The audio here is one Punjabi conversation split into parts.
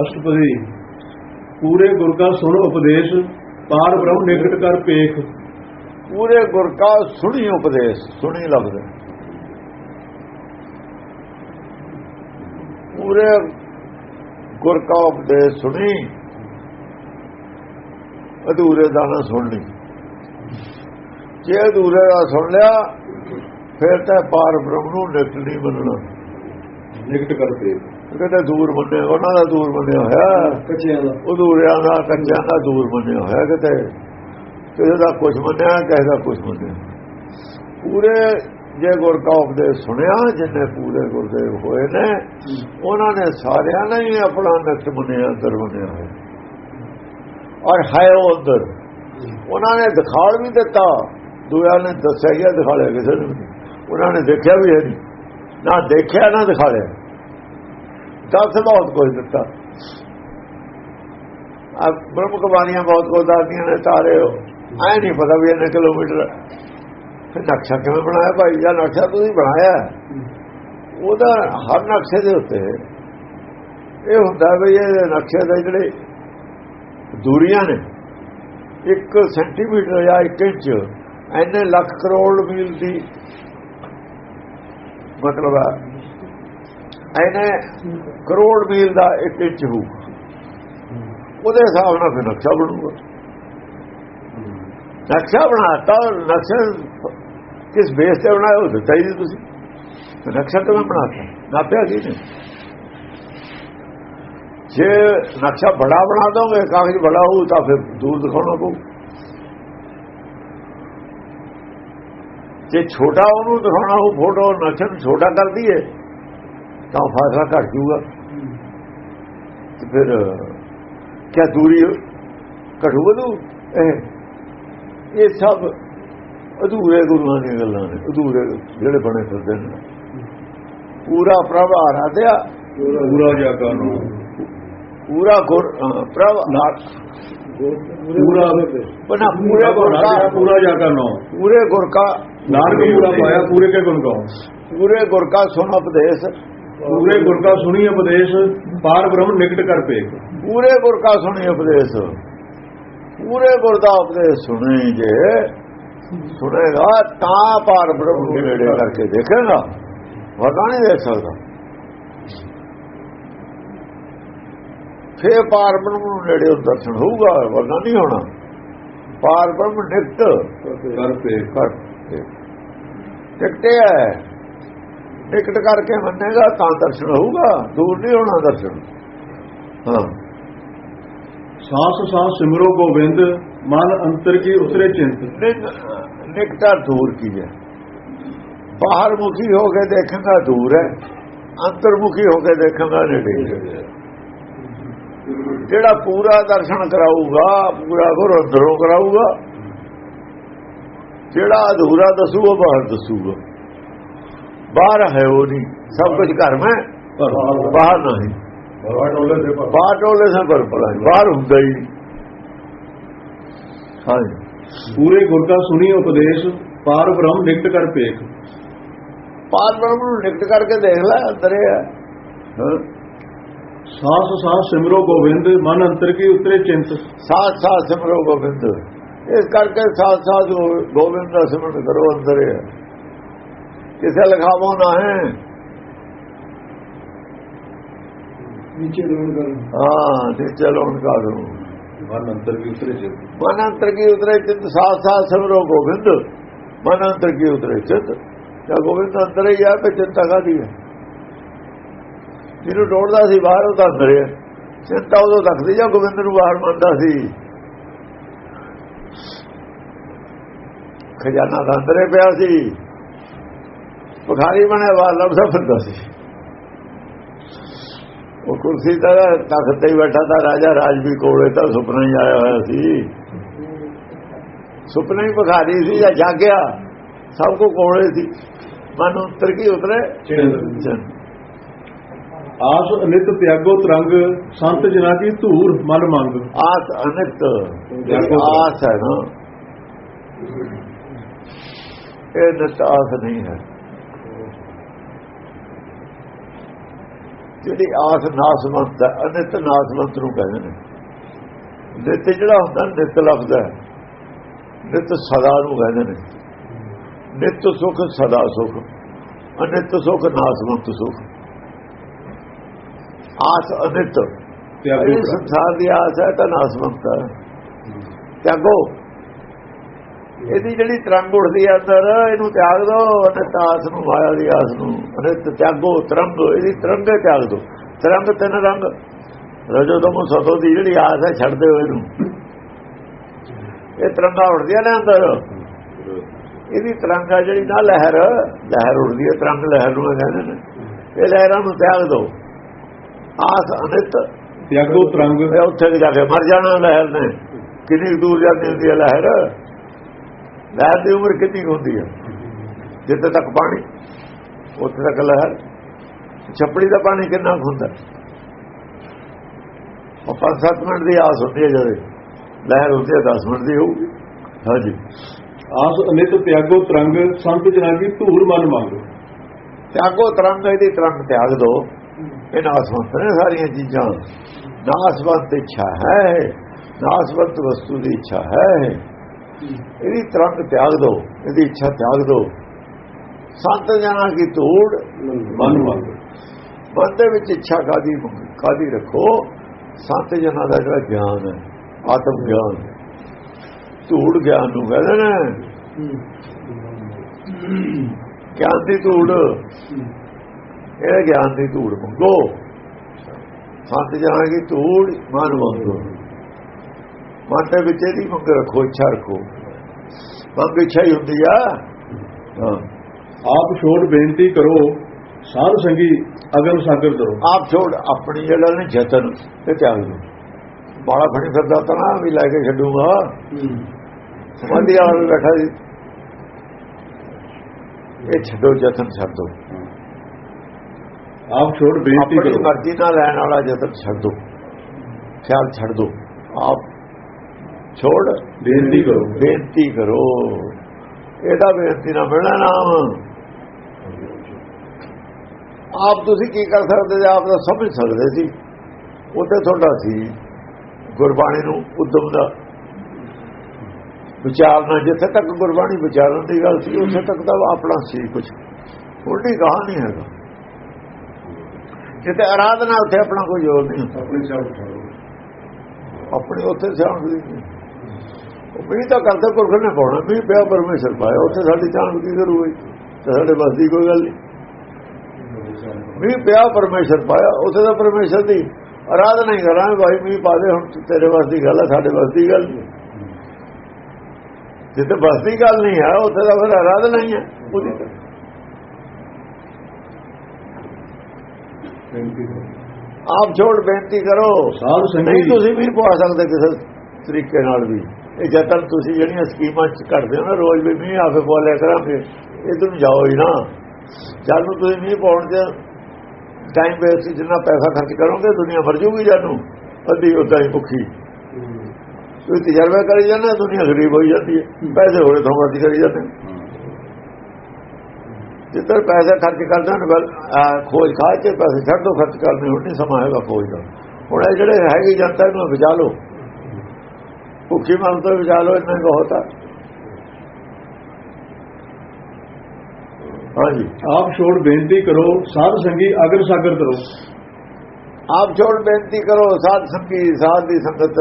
ਅਸ਼ਟਪਦੀ। ਪੂਰੇ ਗੁਰ ਕਾ ਸੁਣ ਉਪਦੇਸ਼, ਪਾਰ ਬ੍ਰਹਮ ਨਿਕਟ ਕਰ ਪੇਖ। ਪੂਰੇ ਗੁਰ ਕਾ ਸੁਣੀ ਉਪਦੇਸ਼, ਸੁਣੀ ਲਫ਼ਜ਼ ਪੂਰੇ ਗੁਰ ਕਾ ਉਪਦੇਸ਼ ਸੁਣੀ, ਅਧੂਰੇ ਦਾ ਨਾ ਸੁਣ ਲਈ। ਜੇ ਅਧੂਰੇ ਦਾ ਸੁਣ ਲਿਆ, ਫਿਰ ਤਾਂ ਪਾਰ ਬ੍ਰਹਮ ਨੂੰ ਨਿਕਟ ਨਹੀਂ ਮੰਨਣਾ। ਨਿਕਟ ਕਰ ਪੇਖ ਕਹਿੰਦੇ ਦੂਰ ਮੰਨੇ ਉਹਨਾਂ ਦਾ ਦੂਰ ਮੰਨਿਆ ਹੋਇਆ। ਕੱਚਿਆਂ ਦਾ। ਅਧੂਰਿਆਂ ਦਾ ਕੰਜਾਂ ਦਾ ਦੂਰ ਮੰਨਿਆ ਹੋਇਆ ਕਿਤੇ। ਕਿਸੇ ਦਾ ਕੁਝ ਮੰਨਿਆ ਕਿਸੇ ਦਾ ਕੁਝ ਮੰਨਿਆ ਪੂਰੇ ਜੇ ਗੁਰ ਕਾ ਉਪਦੇਸ਼ ਸੁਣਿਆ ਜਿੰਨੇ ਪੂਰੇ ਗੁਰਦੇਵ ਹੋਏ ਨੇ ਉਹਨਾਂ ਨੇ ਸਾਰਿਆਂ ਨੇ ਹੀ ਆਪਣਾ ਨਕਸ਼ ਮੰਨਿਆ ਅੰਦਰ ਮੰਨਿਆ ਹੋਇਆ। ਔਰ ਹੈ ਉਹ ਅੰਦਰ। ਉਹਨਾਂ ਨੇ ਦਿਖਾੜ ਵੀ ਦਿੱਤਾ। ਦੂਆ ਨੇ ਦੱਸਿਆ ਗਿਆ ਦਿਖਾਲਿਆ ਕਿਸੇ ਨੂੰ। ਉਹਨਾਂ ਨੇ ਦੇਖਿਆ ਵੀ ਹੈ ਨਹੀਂ। ਨਾ ਦੇਖਿਆ, ਨਾ ਦਿਖਾਲਿਆ ਦੱਸ ਬਹੁਤ ਕੁਝ ਦਿੱਤਾ। ਆ ਬ੍ਰਹਮ ਕੁਮਾਰੀਆਂ ਬਹੁਤ ਕੁਝ ਦੱਸਦੀਆਂ ਨੇ, ਤਾਰੇ ਐ ਨਹੀਂ ਪਤਾ ਵੀ ਇਹਨੇ ਕਿਲੋਮੀਟਰ ਫਿਰ ਨਕਸ਼ਾ ਕਿਵੇਂ ਬਣਾਇਆ ਭਾਈ? ਜਾਂ ਨਕਸ਼ਾ ਤੁਸੀਂ ਬਣਾਇਆ। ਉਹਦਾ ਹਰ ਨਕਸ਼ੇ ਦੇ ਉੱਤੇ ਇਹ ਹੁੰਦਾ ਵੀ ਇਹ ਨਕਸ਼ੇ ਦੇ ਜਿਹੜੇ ਦੂਰੀਆਂ ਨੇ 1 ਸੈਂਟੀਮੀਟਰ ਜਾਂ 1 ਇੰਚ, ਐਨੇ ਲੱਖ ਕਰੋੜ ਮੀਲ ਦੀ ਮਤਲਬ ਹੈ। ਇਹਨੇ ਕਰੋੜ ਮੀਲ ਦਾ ਇੱਕ ਇੰਚ ਹੋਊ। ਉਹਦੇ ਹਿਸਾਬ ਨਾਲ ਫਿਰ ਨਕਸ਼ਾ ਬਣੂਗਾ। ਨਕਸ਼ਾ ਬਣਾਤਾ, ਨਕਸ਼ਾ ਕਿਸ ਬੇਸ ਤੇ ਬਣਾਇਆ, ਉਹ ਦਿੱਤਾ ਹੀ ਤੁਸੀਂ। ਨਕਸ਼ਾ ਕਿਵੇਂ ਬਣਾਤਾ? ਨਾਪਿਆ ਕੀ ਨੇ? ਜੇ ਨਕਸ਼ਾ ਬੜਾ ਬਣਾ ਦੋਗੇ, ਕਾਗਜ਼ ਬੜਾ ਹੋਊ, ਤਾਂ ਫਿਰ ਦੂਰ ਦਿਖਾਉਣਾ ਪਊ। ਜੇ ਛੋਟਾ ਉਹਨੂੰ ਦਿਖਾਉਣਾ ਉਹ ਫੋਟੋ ਨਕਸ਼ੇ ਨੂੰ ਛੋਟਾ ਕਰ ਦਈਏ ਤਾਂ ਫਾਸਲਾ ਘਟ ਜੂਗਾ ਤੇ ਫਿਰ ਕਿਆ ਦੂਰੀ ਘਟੂ ਵਧੂ? ਇਹ ਇਹ ਸਭ ਅਧੂਰੇ ਗੁਰੂਆਂ ਦੀਆਂ ਗੱਲਾਂ ਨੇ ਅਧੂਰੇ ਜਿਹੜੇ ਬਣੇ ਫਿਰਦੇ ਨੇ। ਪੂਰਾ ਪ੍ਰਭ ਆਰਾਧਿਆ ਪੂਰਾ ਜਾਗਾ ਨੂੰ ਪੂਰਾ ਗੁਰ ਪ੍ਰਭ ਪੂਰਾ ਬਣਾ ਪੂਰੇ ਗੁਰ ਕਾ ਪੂਰਾ ਜਾਗਾ ਨੂੰ ਪੂਰੇ ਗੁਰ ਕਾ ਨਾਨਕ ਪੂਰਾ ਪਾਇਆ ਪੂਰੇ ਕੇ ਗੁਣ ਗਾਓ ਪੂਰੇ ਗੁਰ ਸੁਣ ਉਪਦੇਸ਼। ਪੂਰੇ ਗੁਰ ਕਾ ਸੁਣੀ ਉਪਦੇਸ਼ ਪਾਰ ਬ੍ਰਹਮ ਨਿਕਟ ਕਰ ਪੇਖ ਪੂਰੇ ਗੁਰ ਕਾ ਸੁਣੀ ਉਪਦੇਸ਼। ਪੂਰੇ ਗੁਰ ਦਾ ਉਪਦੇਸ਼ ਸੁਣੇ ਜੇ ਸੁਣੇਗਾ ਤਾਂ ਪਾਰ ਬ੍ਰਹਮ ਨੂੰ ਨੇੜੇ ਕਰਕੇ ਦੇਖੇਗਾ। ਵਰਨਾ ਨਹੀਂ ਦੇਖ ਸਕਦਾ। ਫੇਰ ਪਾਰ ਬ੍ਰਹਮ ਨੂੰ ਨੇੜੇ ਉਹ ਦਰਸ਼ਨ ਹੋਊਗਾ ਵਰਨਾ ਨਹੀਂ ਹੋਣਾ। ਪਾਰ ਬ੍ਰਹਮ ਨਿਕਟ ਕਰ ਪੇਖ ਕਰ ਟਿਕਟੇ ਹੈ ਟਿਕਟ ਕਰਕੇ ਮੰਨੇਗਾ ਤਾਂ ਦਰਸ਼ਨ ਹੋਊਗਾ ਦੂਰ ਨਹੀਂ ਹੋਣਾ ਦਰਸ਼ਨ। ਹਾਂ। ਸਾਸ ਸਾਸ ਸਿਮਰੋ ਗੋਬਿੰਦ ਮਨ ਅੰਤਰ ਕੀ ਉਤਰੇ ਚਿੰਤ। ਨਿਕਟਾ ਦੂਰ ਕੀ ਹੈ? ਬਾਹਰ ਮੁਖੀ ਹੋ ਕੇ ਦੇਖਾਂਗਾ ਦੂਰ ਹੈ ਅੰਤਰਮੁਖੀ ਹੋ ਕੇ ਦੇਖਾਂਗਾ ਨੇੜੇ ਹੈ। ਜਿਹੜਾ ਪੂਰਾ ਦਰਸ਼ਨ ਕਰਾਊਗਾ ਪੂਰਾ ਗੁਰ ਅੰਦਰੋਂ ਕਰਾਊਗਾ ਜਿਹੜਾ ਅਧੂਰਾ ਦਸੂਗਾ ਬਾਹਰ ਦਸੂਗਾ। ਬਾਹਰ ਹੈ ਉਹ ਨਹੀਂ। ਸਭ ਕੁਝ ਘਰ ਮੈਂ ਬਾਹਰ ਨਹੀਂ ਦੇ ਬਾਹਰ ਟੋਲੇ ਸੇ ਪਰ ਪੜਾ ਬਾਹਰ ਹੁੰਦਾ ਹੀ। ਹਾਂਜੀ ਪੂਰੇ ਗੁਰ ਕਾ ਸੁਣੀ ਉਪਦੇਸ਼ ਪਾਰ ਬ੍ਰਹਮ ਨਿਕਟ ਕਰ ਪੇਖ ਪਾਰ ਬ੍ਰਹਮ ਨੂੰ ਨਿਕਟ ਕਰਕੇ ਦੇਖ ਲੈ ਅੰਦਰ ਹੀ। ਹੈ ਹਾਂ। ਸਾਸ ਸਾਸ ਸਿਮਰੋ ਗੋਬਿੰਦ ਮਨ ਅੰਤਰ ਕੀ ਉਤਰੇ ਚਿੰਤ ਸਾਥ ਸਾਥ ਸਿਮਰੋ ਗੋਬਿੰਦ ਇਸ ਕਰਕੇ ਸਾਥ ਸਾਥ ਗੋ- ਗੋਬਿੰਦ ਦਾ ਸਿਮਰਨ ਕਰੋ ਅੰਦਰ ਹੀ ਹੈ ਕਿਸੇ ਲਖਾਵੋ ਨਾ ਹੈ ਨੀਚੇ ਲੋਨ ਕਰ ਹਾਂ ਤੇ ਚਲੋ ਉਨਕਾ ਦੋ ਮਨ ਅੰਤਰ ਕੀ ਉਤਰੇ ਚਿੰਤ ਮਨ ਅੰਤਰ ਕੀ ਉਤਰੇ ਚਿੰਤ ਸਾਥ ਸਾਥ ਸਿਮਰੋ ਗੋਬਿੰਦ ਮਨ ਅੰਤਰ ਕੀ ਉਤਰੇ ਚਿੰਤ ਜਾਂ ਗੋਬਿੰਦ ਅੰਦਰ ਹੀ ਆ ਤੇ ਚਿੰਤਾ ਕਾਦੀ ਹੈ ਜਿਹਨੂੰ ਡੋੜਦਾ ਸੀ ਬਾਹਰ ਉਹ ਤਾਂ ਅੰਦਰ ਹੈ ਚਿੰਤਾ ਉਦੋਂ ਰੱਖਦੀ ਜਾਂ ਗੋਬਿੰਦ ਨੂੰ ਬਾਹਰ ਮੰਨਦਾ ਸੀ। ਖਜ਼ਾਨਾ ਤਾਂ ਅੰਦਰੇ ਪਿਆ ਸੀ। ਭਖਾਰੀ ਬਣਿਆ ਬਾਹਰ ਲੱਭਦਾ ਫਿਰਦਾ ਸੀ। ਉਹ ਕੁਰਸੀ ਤੇ ਤਖਤ ਤੇ ਬੈਠਾ ਤਾਂ ਰਾਜਾ ਰਾਜ ਵੀ ਕੋਲੇ ਤਾਂ ਸੁਪਨਾ ਹੀ ਆਇਆ ਹੋਇਆ ਸੀ। ਸੁਪਨਾ ਹੀ ਭਖਾਰੀ ਸੀ ਜਾਂ ਜਾਗਿਆ। ਸਭ ਕੋ ਕੋਲੇ ਸੀ। ਮਨ ਉਤਰ ਕੀ ਉਤਰੇ। ਚਿੰਤ ਆਸ ਅਨਿਤ ਤਿਆਗੋ ਤਰੰਗ ਸੰਤ ਜਨਾ ਕੀ ਧੂਰ ਮਨ ਮੰਗ। ਆਸ ਅਨਿਤ। ਆਸ ਹੈ ਨਾ। ਇਹ ਨਿਤ ਆਸ ਨਹੀਂ ਹੈ। ਜਿਹੜੀ ਆਸ ਨਾਸਵੰਤ ਹੈ ਅਨਿਤ ਨਾਸਵੰਤ ਨੂੰ ਕਹਿੰਦੇ ਨੇ। ਨਿਤ ਜਿਹੜਾ ਹੁੰਦਾ ਨਿਤ ਲਫ਼ਜ਼ ਹੈ। ਨਿਤ ਸਦਾ ਨੂੰ ਕਹਿੰਦੇ ਨੇ। ਨਿਤ ਸੁਖ ਸਦਾ ਸੁਖ। ਅਨਿਤ ਸੁਖ ਨਾਸਵੰਤ ਸੁਖ। ਆਸ ਅਨਿਤ ਤਿਆਗੋ ਇਹ ਸੰਸਾਰ ਦੀ ਆਸ ਹੈ ਤਾਂ ਹੈ। ਤਿਆਗੋ। ਇਹਦੀ ਜਿਹੜੀ ਤਰੰਗ ਉੱਠਦੀ ਹੈ ਅੰਦਰ ਇਹਨੂੰ ਤਿਆਗ ਦੋ ਅਨਿਤ ਆਸ ਨੂੰ ਮਾਇਆ ਦੀ ਆਸ ਨੂੰ। ਅਨਿਤ ਤਿਆਗੋ ਤਰੰਗ ਇਹਦੀ ਤਰੰਗੇ ਤਿਆਗ ਦੋ। ਤਰੰਗ ਤਿੰਨ ਰੰਗ। ਰਜੋ ਤਮੋ ਸਤੋ ਦੀ ਜਿਹੜੀ ਆਸ ਹੈ ਛੱਡ ਦਿਓ ਇਹਨੂੰ। ਇਹ ਤਰੰਗਾ ਉੱਠਦੀਆਂ ਨੇ ਅੰਦਰ। ਇਹਦੀ ਤਰੰਗਾ ਜਿਹੜੀ ਨਾ ਲਹਿਰ। ਲਹਿਰ ਉੱਠਦੀ ਹੈ ਤਰੰਗ ਲਹਿਰ ਨੂੰ ਕਹਿੰਦੇ ਨੇ। ਇਹ ਲਹਿਰਾਂ ਨੂੰ ਤਿਆਗ ਦੋ। ਆਸ ਅਨਿਤ ਤਿਆਗੋ ਤਰੰਗ। ਉੱਥੇ ਜਾ ਕੇ ਮਰ ਜਾਣਾ ਲਹਿਰ ਨੇ। ਕਿੰਨੀ ਦੂਰ ਜਾਂਦੀ ਹੁੰਦੀ ਹੈ ਲਹਿਰ? ਲਹਿਰ ਦੀ ਉਮਰ ਕਿੰਨੀ ਹੁੰਦੀ ਹੈ ਜਿੱਥੇ ਤੱਕ ਪਾਣੀ ਉੱਥੇ ਤੱਕ ਲਹਿਰ। ਛੱਪੜੀ ਦਾ ਪਾਣੀ ਕਿੰਨਾ ਹੁੰਦਾ? ਉਹ ਪੰਜ ਸੱਤ ਮਿੰਟ ਦੀ ਆਸ ਹੁੰਦੀ ਹੈ ਜਦੇ ਲਹਿਰ ਹੁੰਦੀ ਹੈ 10 ਮਿੰਟ ਦੀ ਹੋਊਗੀ। ਹਾਂਜੀ। ਆਸ ਅਨਿਤ ਤਿਆਗੋ ਤਰੰਗ ਸੰਤ ਜਨਾਂ ਕੀ ਧੂਰ ਮਨ ਮੰਗ। ਤਿਆਗੋ ਤਰੰਗ ਇਹਦੀ ਤਰੰਗ ਤਿਆਗ ਦੋ। ਇਹ ਨਾਸਵੰਤ ਨੇ ਸਾਰੀਆਂ ਚੀਜ਼ਾਂ ਨਾਸਵੰਤ ਇੱਛਾ ਹੈ ਨਾਸਵੰਤ ਵਸਤੂ ਦੀ ਇੱਛਾ ਹੈ। ਇਹਦੀ ਤਰੰਗ ਤਿਆਗ ਦੋ ਇਹਦੀ ਇੱਛਾ ਤਿਆਗ ਦੋ। ਸੰਤ ਜਨਾਂ ਕੀ ਧੂੜ? ਮਨ ਮੰਗ ਮਨ ਦੇ ਵਿੱਚ ਇੱਛਾ ਕਾਦੀ ਕਾਦੀ ਰੱਖੋ? ਸੰਤ ਜਨਾਂ ਦਾ ਜਿਹੜਾ ਗਿਆਨ ਹੈ ਆਤਮ ਗਿਆਨ ਧੂੜ ਗਿਆਨ ਨੂੰ ਕਹਿੰਦੇ ਨੇ। ਗਿਆਨ ਦੀ ਧੂੜ। ਇਹ ਗਿਆਨ ਦੀ ਧੂੜ ਮੰਗੋ। ਸੰਤ ਕੀ ਧੂੜ ਮਨ ਮੰਗੋ। ਮਨ ਦੇ ਵਿੱਚ ਇਹਦੀ ਮੰਗ ਰੱਖੋ ਇੱਛਾ ਰੱਖੋ। ਮੰਗ ਇੱਛਾ ਹੀ ਹੁੰਦੀ ਆ। ਆਪ ਛੋੜ ਬੇਨਤੀ ਕਰੋ ਸਾਧ ਸੰਗੀ ਅਗਮ ਸਾਗਰ ਕਰੋ ਆਪ ਛੋੜ ਆਪਣੀ ਜਿਹੜਾ ਨੇ ਜਤਨ ਤੇ ਤਿਆਗ ਦੋ ਬਾਲਾ ਫੜੀ ਫਿਰਦਾ ਤਾਂ ਨਾ ਵੀ ਲੈ ਕੇ ਛੱਡੂਗਾ। ਸਮਾਧੀ ਵਾਲਾ ਵੀ ਬੈਠਾ ਜੀ ਇਹ ਛੱਡੋ ਜਤਨ ਛੱਡ ਆਪ ਛੋੜ ਬੇਨਤੀ ਆਪਣੀ ਕਰੋ। ਮਰਜ਼ੀ ਨਾਲ ਲੈਣ ਵਾਲਾ ਜਤਨ ਛੱਡ ਦੋ। ਖਿਆਲ ਛੱਡ ਦੋ। ਆਪ ਛੋੜ ਬੇਨਤੀ ਕਰੋ। ਬੇਨਤੀ ਕਰੋ। ਇਹਦਾ ਬੇਨਤੀ ਨਾ ਮਿਲਣਾ ਨਾਮ। ਆਪ ਤੁਸੀਂ ਕੀ ਕਰ ਸਕਦੇ ਸੀ ਆਪ ਦਾ ਸਮਝ ਸਕਦੇ ਸੀ। ਉੱਥੇ ਤੁਹਾਡਾ ਸੀ ਗੁਰਬਾਣੀ ਨੂੰ ਉਦਮ ਦਾ। ਵਿਚਾਰਨਾ ਜਿੱਥੇ ਤੱਕ ਗੁਰਬਾਣੀ ਵਿਚਾਰਨ ਦੀ ਗੱਲ ਸੀ ਉੱਥੇ ਤੱਕ ਤਾਂ ਆਪਣਾ ਸੀ ਕੁਝ ਉਲਟੀ ਕਹਾ ਨਹੀਂ ਹੈਗਾ। ਜਿੱਥੇ ਆਰਾਧਨਾ ਉੱਥੇ ਆਪਣਾ ਕੋਈ ਜ਼ੋਰ ਨਹੀਂ। ਆਪਣੇ ਚਾਹ ਉਠਾਓ ਆਪਣੇ ਉੱਥੇ ਸਿਆਣ ਦੀ ਵੀ ਤਾਂ ਕਰਦੇ ਪੁਰਖ ਨੇ ਪਾਉਣਾ ਵੀ ਪਿਆ ਪਰਮੇਸ਼ਰ ਪਾਇਆ ਉੱਥੇ ਸਾਡੀ ਚਾਣ ਕੀ ਕਰੂਗੀ ਤੇ ਸਾਡੇ ਬਸ ਦੀ ਕੋਈ ਗੱਲ ਨਹੀਂ। ਵੀ ਪਿਆ ਪਰਮੇਸ਼ਰ ਪਾਇਆ ਉੱਥੇ ਤਾਂ ਪਰਮੇਸ਼ਰ ਦੀ ਆਰਾਧਨਾ ਹੀ ਕਰਾਂਗੇ ਭਾਈ ਵੀ ਪਾ ਦੇ ਹੁਣ ਤੇਰੇ ਬਸ ਦੀ ਗੱਲ ਹੈ ਸਾਡੇ ਬਸ ਦੀ ਗੱਲ ਨਹੀਂ। ਜਿੱਥੇ ਬਸ ਦੀ ਗੱਲ ਨਹੀਂ ਹੈ ਉੱਥੇ ਤਾਂ ਫਿਰ ਆਰਾਧਨਾ ਹੀ ਹੈ ਉਹਦੀ ਤਾਂ ਬੇਨਤੀ ਕਰੋ ਆਪ ਛੋੜ ਬੇਨਤੀ ਕਰੋ। ਨਹੀਂ ਤੁਸੀਂ ਵੀ ਪਵਾ ਸਕਦੇ ਕਿਸੇ ਤਰੀਕੇ ਨਾਲ ਵੀ। ਇਹ ਜਤਨ ਤੁਸੀਂ ਜਿਹੜੀਆਂ ਸਕੀਮਾਂ ਚ ਕਰਦੇ ਹੋ ਨਾ ਰੋਜ਼ ਵੀ ਮੀਂਹ ਆਪੇ ਬੋਲਿਆ ਕਰਾਂਗੇ ਇਧਰ ਨੂੰ ਜਾਓ ਹੀ ਨਾ। ਜਦ ਨੂੰ ਤੁਸੀਂ ਮੀਂਹ ਪਾਉਣ ਚ ਟਾਈਮ ਵੇਸਟ ਜਿੰਨਾ ਪੈਸਾ ਖਰਚ ਕਰੋਗੇ ਦੁਨੀਆ ਮਰ ਜੂਗੀ ਜਦ ਨੂੰ। ਅੱਧੀ ਉਦਾਂ ਹੀ ਭੁੱਖੀ। ਤੁਸੀਂ ਤਜਰਬਾ ਕਰੀ ਜਾਂਦੇ ਦੁਨੀਆ ਗਰੀਬ ਹੋਈ ਜਾਂਦੀ ਹੈ। ਪੈਸੇ ਹੋਰੇ ਤੋਂ ਮਰਜ਼ੀ ਕਰੀ ਜਾਂਦੇ ਹੋ। ਜਿੱਧਰ ਪੈਸੇ ਖਰਚ ਕਰਦੇ ਹਨ ਬਲ ਅਹ ਖੋਜ ਖਾਜ ਕੇ ਪੈਸੇ ਛੱਡ ਦੋ ਖਰਚ ਕਰਦੇ ਹੁਣ ਨਹੀਂ ਸਮਾਂ ਹੈਗਾ ਖੋਜ ਦਾ ਹੁਣ ਇਹ ਜਿਹੜੇ ਹੈਗੀ ਜਨਤਾ ਨੂੰ ਬਚਾ ਲਓ ਭੁੱਖੀ ਮਨ ਤੋਂ ਬਚਾ ਲਓ ਇੰਨਾ ਹੀ ਬਹੁਤ ਆ ਹਾਂਜੀ ਆਪ ਛੋੜ ਬੇਨਤੀ ਕਰੋ ਸਾਧ ਸੰਗੀ ਅਗਰ ਸਾਗਰ ਕਰੋ ਆਪ ਛੋੜ ਬੇਨਤੀ ਕਰੋ ਸਾਧ ਸੰਗੀ ਸਾਧ ਦੀ ਸੰਗਤ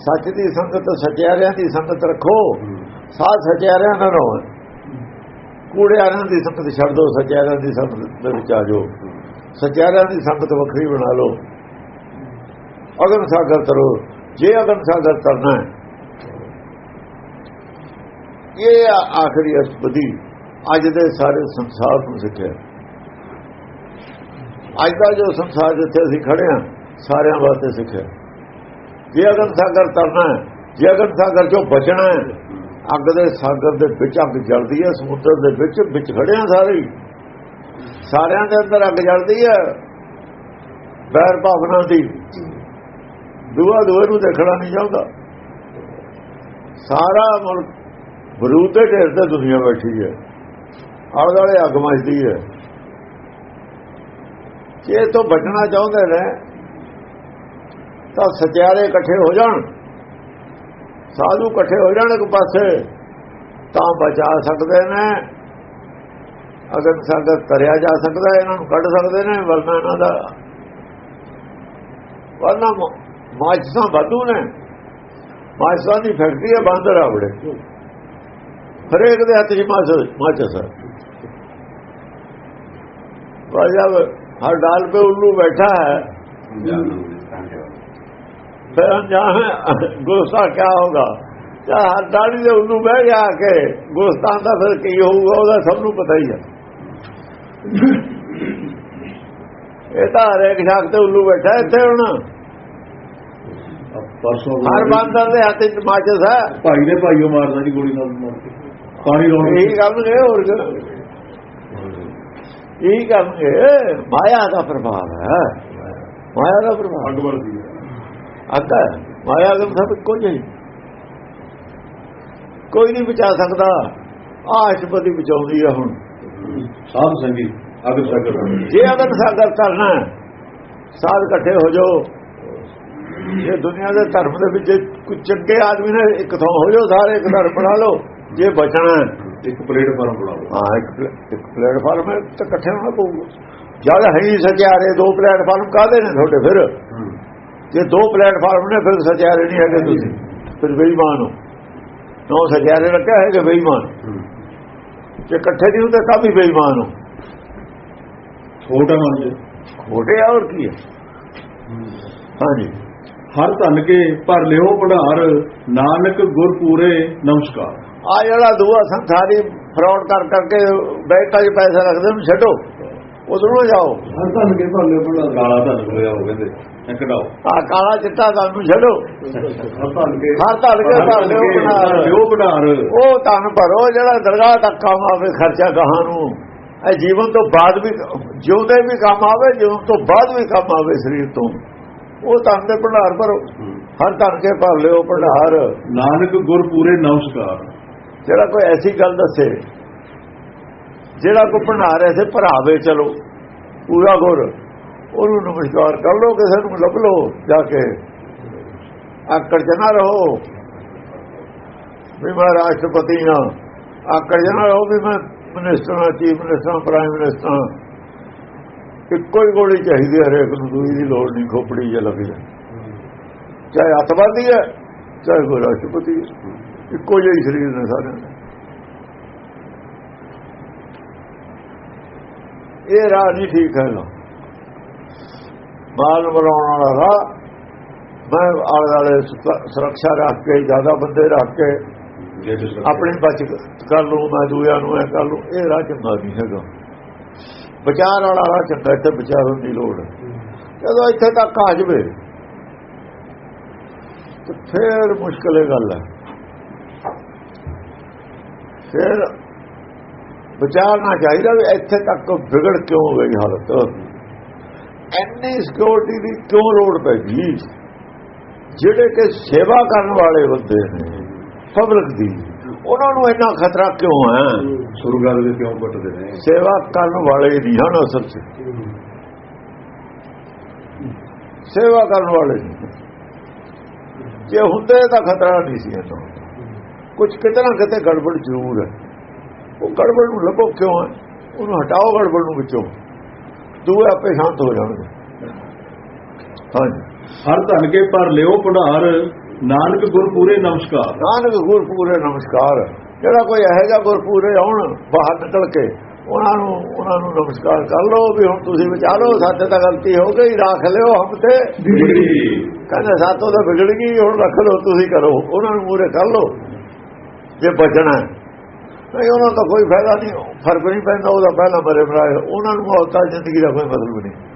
ਸੱਚ ਦੀ ਸੰਗਤ ਸਚਿਆਰਿਆਂ ਦੀ ਸੰਗਤ ਰੱਖੋ ਸਾਧ ਸਚਿਆਰਿਆਂ ਨਾਲ ਰਹੋ ਕੂੜਿਆਰਿਆਂ ਦੀ ਸੰਗਤ ਛੱਡ ਦਿਓ ਸਚਿਆਰਿਆਂ ਦੀ ਸੰਗਤ ਦੇ ਵਿੱਚ ਆ ਜਾਓ। ਸਚਿਆਰਿਆਂ ਦੀ ਸੰਗਤ ਵੱਖਰੀ ਬਣਾ ਲਓ। ਅਗਨ ਸਾਗਰ ਕਰੋ ਜੇ ਅਗਨ ਸਾਗਰ ਕਰਨਾ ਹੈ। ਇਹ ਆਖਰੀ ਅਸਪਦੀ ਅੱਜ ਦੇ ਸਾਰੇ ਸੰਸਾਰ ਨੂੰ ਸਿੱਖਿਆ। ਅੱਜ ਦਾ ਜੋ ਸੰਸਾਰ ਜਿੱਥੇ ਅਸੀਂ ਖੜੇ ਹਾਂ, ਸਾਰਿਆਂ ਵਾਸਤੇ ਸਿੱਖਿਆ। ਜੇ ਅਗਨ ਸਾਗਰ ਤਰਨਾ ਹੈ, ਜੇ ਅਗਨ ਸਾਗਰ ਚੋਂ ਬਚਣਾ ਹੈ ਅੱਗ ਦੇ ਸਾਗਰ ਦੇ ਵਿੱਚ ਅੱਗ ਜਲਦੀ ਹੈ, ਸਮੁੰਦਰ ਦੇ ਵਿੱਚ ਵਿੱਚ ਖੜੇ ਹਾਂ। ਸਾਰੇ ਸਾਰਿਆਂ ਦੇ ਅੰਦਰ ਅੱਗ ਜਲਦੀ ਹੈ। ਬੈਰ ਭਾਵਨਾ ਦੀ। ਦੂਆ ਦੂਏ ਨੂੰ ਦੇਖਣਾ ਨਹੀਂ ਚਾਹੁੰਦਾ। ਸਾਰਾ ਮੁਲਕ ਬਰੂਦ ਦੇ ਢੇਰ ਤੇ ਦੁਨੀਆ ਬੈਠੀ ਹੈ। ਆਲੇ ਦੁਆਲੇ ਅੱਗ ਮਚਦੀ ਹੈ। ਜੇ ਇਹ ਤੋਂ ਬਚਣਾ ਚਾਹੁੰਦੇ ਨੇ, ਤਾਂ ਸਚਿਆਰੇ ਇਕੱਠੇ ਹੋ ਜਾਣ। ਸਾਧੂ ਇਕੱਠੇ ਹੋ ਜਾਣ ਇੱਕ ਪਾਸੇ, ਤਾਂ ਬਚਾ ਸਕਦੇ ਨੇ। ਅਗਰ ਸਾਗਰ ਤਰਿਆ ਜਾ ਸਕਦਾ, ਇਹਨਾਂ ਨੂੰ ਕੱਢ ਸਕਦੇ ਨੇ, ਵਰਨਾ ਇਹਨਾਂ ਦਾ ਵਰਨਾ ਮਾਜਸਾਂ ਵਾਧੂ ਨੇ। ਮਾਜਸਾਂ ਦੀ ਫੈਕਟਰੀ ਹੈ ਬੰਦ ਆਵੜੇ ਹਰੇਕ ਦੇ ਹੱਥ 'ਚ ਮਾਜਸ ਮਾਜਸ ਵਾਜਾ ਹਰ ਡਾਲ ਪੇ ਉੱਲੂ ਬੈਠਾ ਹੈ। ਫਿਰ ਅਣਜਾਣ ਗੁਰਸਾ ਕਿਆ ਹੋਗਾ ਜਾਂ ਦਾੜੀ ਦੇ ਉਹਨੂੰ ਬਹਿ ਜਾ ਕੇ ਗੁਰਸਤਾਨ ਦਾ ਫਿਰ ਕੀ ਹੋਊਗਾ ਉਹਦਾ ਸਭ ਨੂੰ ਪਤਾ ਹੀ ਹੈ ਇਹ ਤਾਂ ਹਰੇਕ ਸ਼ਾਖ ਤੇ ਉੱਲੂ ਬੈਠਾ ਇੱਥੇ ਹੁਣ। ਪਰਸੋਂ ਹਰ ਬਾਂਦਰ ਦੇ ਹੱਥ ਵਿੱਚ ਮਾਚਸ ਹੈ। ਭਾਈ ਦੇ ਭਾਈਓ ਮਾਰਦਾ ਜੀ ਗੋਲੀ ਨਾਲ ਮਾਰ ਕੇ। ਪਾਣੀ ਰੋਣ ਇਹ ਕੰਮ ਨੇ ਹੋਰ ਇਹ ਕੰਮ ਹੈ ਮਾਇਆ ਦਾ ਪ੍ਰਭਾਵ ਹੈ। ਮਾਇਆ ਦਾ ਪ੍ਰਭਾਵ। ਅੱਗ ਵਰਦੀ ਹੈ। ਆਤਾ ਮਾਇਆ ਦਾ ਸਭ ਇੱਕੋ ਜਿਹੀ ਕੋਈ ਨਹੀਂ ਬਚਾ ਸਕਦਾ। ਆਸ਼ਪਤੀ ਬਚਾਉਂਦੀ ਹੈ ਹੁਣ। ਸਾਧ ਸੰਗੀ ਅਗਰ ਸਾਗਰ ਜੇ ਅਗਰ ਸਾਗਰ ਕਰਨਾ ਸਾਧ ਇਕੱਠੇ ਹੋ ਜਾਓ। ਇਹ ਦੁਨੀਆ ਦੇ ਧਰਮ ਦੇ ਵਿੱਚ ਕੁਝ ਚੰਗੇ ਆਦਮੀ ਨੇ ਇੱਕ ਥਾਂ ਹੋ ਜਾਓ ਸਾਰੇ ਇੱਕ ਧਰਮ ਬਣਾ ਲਓ। ਜੇ ਬਚਣਾ ਇੱਕ ਪਲੇਟਫਾਰਮ ਬਣਾਓ ਹਾਂ ਇੱਕ ਪਲേ- ਇੱਕ ਪਲੇਟਫਾਰਮ ਹੈ ਤਾਂ ਇਕੱਠੇ ਹੋਣਾ ਪਊਗਾ। ਜਦ ਹੈ ਹੀ ਸਚਿਆਰੇ ਦੋ ਪਲੇਟਫਾਰਮ ਕਾਹਦੇ ਨੇ ਤੁਹਾਡੇ ਫਿਰ? ਜੇ ਦੋ ਪਲੇਟਫਾਰਮ ਨੇ ਫਿਰ ਸਚਿਆਰੇ ਨਹੀਂ ਹੈਗੇ ਤੁਸੀਂ। ਫਿਰ ਬੇਈਮਾਨ ਹੋ। ਨੋ ਸਚਿਆਰੇ ਰੱਖਿਆ ਹੈਗੇ ਬੇਈਮਾਨ? ਜੇ ਇਕੱਠੇ ਨਹੀਂ ਹੁੰਦੇ ਤਾਂ ਵੀ ਬੇਈਮਾਨ ਹੋ। ਛੋਟਾ ਮਨ ਚ ਖੋਟੇ ਆ ਹੋਰ ਕੀ ਹੈ ਹਾਂਜੀ। ਹਰ ਧਨ ਕੇ ਭਰ ਲਿਓ ਭੰਡਾਰ ਨਾਨਕ ਗੁਰ ਪੂਰੇ ਨਮਸਕਾਰ। ਆ ਜਿਹੜਾ ਦੂਆ ਸੰਸਾਰੀ ਫਰਾਡ ਕਰ ਕਰਕੇ ਬੈਂਕਾਂ 'ਚ ਪੈਸੇ ਰੱਖਦੇ ਨੂੰ ਛੱਡੋ। ਉਧਰੋਂ ਜਾਓ। ਹਰ ਧਨ ਕੇ ਭੰਡਾਰ ਕਾਲਾ ਧਨ ਹੋਇਆ ਉਹ ਕਹਿੰਦੇ। ਕਢਾਓ। ਆ ਕਾਲਾ ਚਿੱਟਾ ਗੱਲ ਨੂੰ ਛੱਡੋ ਹਰ ਧਨ ਕੇ ਧਨ ਭੰਡਾਰ। ਲਿਓ ਭੰਡਾਰ ਉਹ ਧਨ ਭਰੋ ਜਿਹੜਾ ਦਰਗਾਹ ਤੱਕ ਕੰਮ ਆਵੇ ਖਰਚਾ ਗਾਹਾਂ ਨੂੰ। ਇਹ ਜੀਵਨ ਤੋਂ ਬਾਅਦ ਵੀ ਜਿਉਂਦੇ ਵੀ ਕੰਮ ਆਵੇ ਜੀਵਨ ਤੋਂ ਬਾਅਦ ਵੀ ਕੰਮ ਆਵੇ ਸਰੀਰ ਤੋਂ। ਉਹ ਧਨ ਦੇ ਭੰਡਾਰ ਭਰੋ। ਹਰ ਧਨ ਕੇ ਭਰ ਲਿਓ ਭੰਡਾਰ। ਨਾਨਕ ਗੁਰ ਪੂਰੇ ਨਮਸਕਾਰ। ਜਿਹੜਾ ਕੋਈ ਐਸੀ ਗੱਲ ਦੱਸੇ ਜਿਹੜਾ ਕੋ ਭੰਡਾਰ ਸੀ, ਭਰਾਵੇ ਚਲੋ। ਪੂਰਾ ਗੁਰ। ਉਹਨੂੰ ਨਮਸਕਾਰ ਕਰ ਲੋ ਕਿਸੇ ਨੂੰ ਲੱਭ ਲੋ ਜਾ ਕੇ। ਆਕੜ ਚ ਰਹੋ। ਵੀ ਮੈਂ ਰਾਸ਼ਟਰਪਤੀ ਹਾਂ। ਆਕੜ ਚ ਰਹੋ ਵੀ ਮੈਂ ਮਿਨਿਸਟਰ ਹਾਂ ਚੀਫ ਮਿਨਿਸਟਰ ਹਾਂ ਪ੍ਰਾਈਮ ਮਿਨਿਸਟਰ ਹਾਂ। ਇੱਕੋ ਹੀ ਗੋਲੀ ਚਾਹੀਦੀ ਹੈ ਹਰੇਕ ਨੂੰ, ਦੂਈ ਦੀ ਲੋੜ ਨਹੀਂ, ਖੋਪੜੀ ਜੇ ਲੱਗ ਜਾਏ। ਚਾਹੇ ਅੱਤਵਾਦੀ ਹੈ, ਚਾਹੇ ਕੋਈ ਰਾਸ਼ਟਰਪਤੀ ਹੈ। ਇੱਕੋ ਜਿਹੇ ਸਰੀਰ ਨੇ ਸਾਰਿਆਂ ਦੇ। ਇਹ ਰਾਹ ਨਹੀਂ ਠੀਕ ਹੈਗਾ। ਬਾਲ ਬਣਾਉਣ ਵਾਲਾ ਰਾਹ, ਮੈਂ ਆਲੇ ਵਾਲੇ ਸੁਰੱਖਿਆ ਰੱਖ ਕੇ, ਜ਼ਿਆਦਾ ਬੰਦੇ ਰੱਖ ਕੇ, ਆਪਣੀ ਬਚ ਕਰ ਲੂ ਮੈਂ ਦੂਜਿਆਂ ਨੂੰ ਇਹ ਕਰ ਲੂ ਇਹ ਰਾਹ ਚੰਗਾ ਨਹੀਂ ਹੈਗਾ। ਵਿਚਾਰ ਵਾਲਾ ਰਾਹ ਚੰਗਾ, ਇੱਥੇ ਵਿਚਾਰਨ ਦੀ ਲੋੜ ਹੈ। ਜਦੋਂ ਇੱਥੇ ਤੱਕ ਆ ਜਵੇ, ਤੇ ਫੇਰ ਮੁਸ਼ਕਲ ਇਹ ਗੱਲ ਹੈ। ਫਿਰ ਵਿਚਾਰਨਾ ਚਾਹੀਦਾ ਵੀ ਇੱਥੇ ਤੱਕ ਵਿਗੜ ਕਿਉਂ ਗਈ ਹਾਲਤ? ਐਨੀ ਸਿਕਿਉਰਿਟੀ ਦੀ ਕਿਉਂ ਲੋੜ ਪੈ ਗਈ? ਜਿਹੜੇ ਕਿ ਸੇਵਾ ਕਰਨ ਵਾਲੇ ਬੰਦੇ ਨੇ ਪਬਲਿਕ ਦੀ ਉਹਨਾਂ ਨੂੰ ਇੰਨਾ ਖਤਰਾ ਕਿਉਂ ਹੈ? ਸੁਰਗਾਂ ਦੇ ਕਿਉਂ ਘਟਦੇ ਨੇ? ਸੇਵਾ ਕਰਨ ਵਾਲੇ ਨਹੀਂ ਹਨ ਅਸਲ 'ਚ ਸੇਵਾ ਕਰਨ ਵਾਲੇ। ਜੇ ਹੁੰਦੇ ਤਾਂ ਖਤਰਾ ਨਹੀਂ ਸੀ ਇਹਨਾਂ ਕੁਝ ਕਿਤੇ ਨਾ ਕਿਤੇ ਗੜਬੜ ਜ਼ਰੂਰ ਹੈ। ਉਹ ਗੜਬੜ ਨੂੰ ਲੱਭੋ ਕਿਉਂ ਹੈ ਉਹਨੂੰ ਹਟਾਓ ਗੜਬੜ ਨੂੰ ਵਿੱਚੋਂ। ਦੂਏ ਆਪੇ ਸ਼ਾਂਤ ਹੋ ਜਾਣਗੇ। ਹਾਂਜੀ। ਹਰ ਧਨ ਕੇ ਭਰ ਲਿਓ ਭੰਡਾਰ ਨਾਨਕ ਗੁਰ ਪੂਰੇ ਨਮਸਕਾਰ। ਨਾਨਕ ਗੁਰਪੂਰੇ ਨਮਸਕਾਰ। ਜਿਹੜਾ ਕੋਈ ਇਹੋ ਜਿਹਾ ਗੁਰਪੂਰੇ ਆਉਣ ਬਾਹਰ ਨਿਕਲ ਕੇ ਉਹਨਾਂ ਨੂੰ ਉਹਨਾਂ ਨੂੰ ਨਮਸਕਾਰ ਕਰ ਲਓ ਵੀ ਹੁਣ ਤੁਸੀਂ ਲਓ ਸਾਡੇ ਤਾਂ ਗਲਤੀ ਹੋ ਗਈ ਰੱਖ ਲਿਓ ਹਮ ਤੇ। ਕਹਿੰਦੇ ਸਾਤੋਂ ਤਾਂ ਵਿਗੜ ਗਈ ਹੁਣ ਰੱਖ ਲਓ ਤੁਸੀਂ ਕਰੋ। ਉਹਨਾਂ ਨੂੰ ਮੂਰੇ ਕਰ ਲਓ। ਜੇ ਬਚਣਾ। ਨਹੀਂ, ਉਹਨਾਂ ਦਾ ਕੋਈ ਫਾਇਦਾ ਨਹੀਂ, ਫ਼ਰਕ ਨਹੀਂ ਪੈਂਦਾ, ਉਹਦਾ ਪਹਿਲਾਂ ਮਰੇ ਮਰਾਏ, ਉਹਨਾਂ ਨੂੰ ਮੌਤਾਂ ਜ਼ਿੰਦਗੀ ਦਾ ਕੋਈ ਮਤਲਬ ਨਹੀਂ।